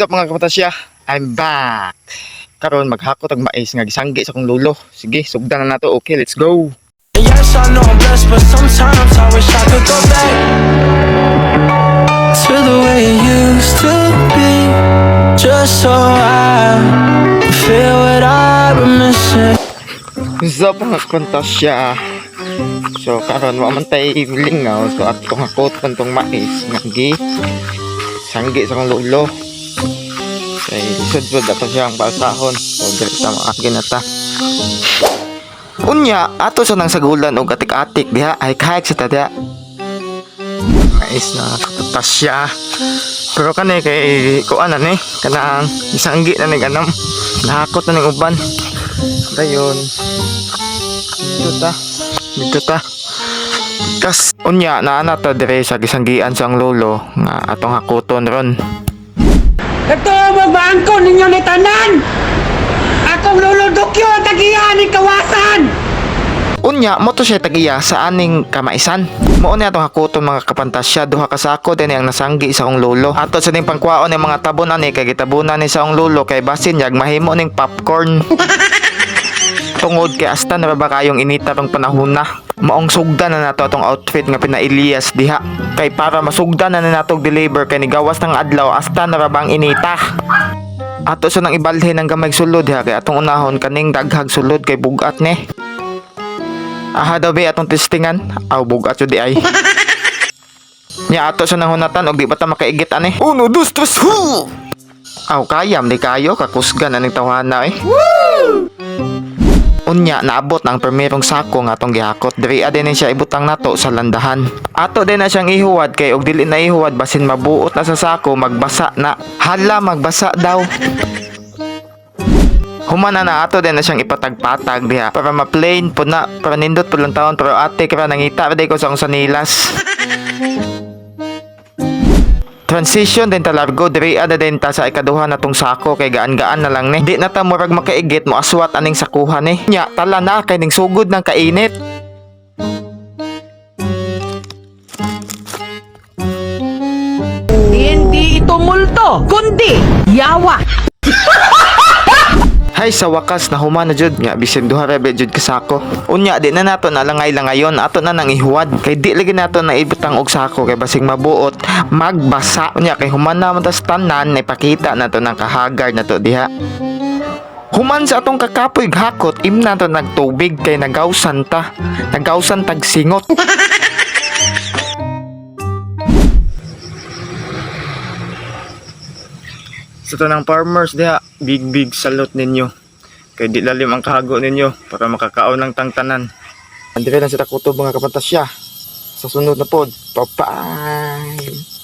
What's up mga kapatasya? I'm back. Karon maghakot ang mais nga gisanggi sa kong lulo. Sige, sugdan na nato. Okay, let's go. Yes, I know I'm blessed, but sometimes I wish I could go back to the way it used to be, just so I feel what I've been missing. What's up mga kapatasya? So karon wa man tay lingaw so ato hakot man tong mais nga gi sanggi sa kong lulo. Kay sud ato siyang basahon. So dili ta maagin na ta. Unya, ato sa nang sagulan og atik-atik diha ay kahit sa tada. Mais na kapatasya. Pero kani kay kuan na ni kanang isanggi na ni ganam. Nahakot na ning uban. Dayon. Dito ta. Dito ta. Kas unya naana ta dire sa gisanggian sa ang lolo nga atong hakuton ron. Ito magbaangko ninyo ni tanan! Akong luludukyo ang tagiyan ni kawasan! Unya mo to siya tagiya sa aning kamaisan. Mao ni atong hakuton mga kapantasya duha ka sako din ang nasanggi sa akong lolo. Ato sa ning pangkwaon ng mga tabon ani kay gitabunan ni sa akong lolo kay basin yag mahimo ning popcorn. Tungod kay asta na ba kayong inita tong panahon na. Maong sugdan na nato atong outfit nga pina-Elias diha. Kay para masugdan na na nato deliver kay nigawas ng adlaw asta na ra bang inita. Ato sa nang ibalhin ng gamay sulod ha kay atong unahon kaning daghag sulod kay bugat ni. Aha daw be atong testingan. Aw bugat jud di ay. Nya ato sa nahunatan og di ba ta makaigit ani? Uno, dos, tres, hu! Aw kayam di kayo kakusgan aning tawhana eh. Unya naabot na ang primerong sako nga atong gihakot. Diri din ni siya ibutang nato sa landahan. Ato din na siyang ihuwad kay og dili na ihuwad basin mabuot na sa sako magbasa na. Hala magbasa daw. Humana na ato din na siyang ipatagpatag diha para ma-plain po na para nindot po lang taon pero ate kaya nangita pa ko sa akong sanilas. Transition din ta largo diri ada din ta sa ikaduha na tong sako kay gaan-gaan na lang ni. Di na ta murag makaigit mo aswat aning sakuha ni. Nya tala na kay ning sugod ng kainit. Hindi ito multo, kundi yawa! Hay sa wakas na humana jud nga bisin duha ra jud kasako. Unya di na nato nalangay lang ngayon ato na nang ihuwad kay di lagi nato na ibutang og sako kay basing mabuot magbasa unya kay humana man tas tanan na ipakita nato ng kahagar nato diha. Human sa atong kakapoy hakot imna to nagtubig kay nagawsan ta. Nagawsan tag singot. Sa tanang farmers diha, big big salute ninyo. Kay di lalim ang kahago ninyo para makakaon ng tangtanan. Andire na sa takutob mga kapantasya. Sa sunod na pod. Bye-bye!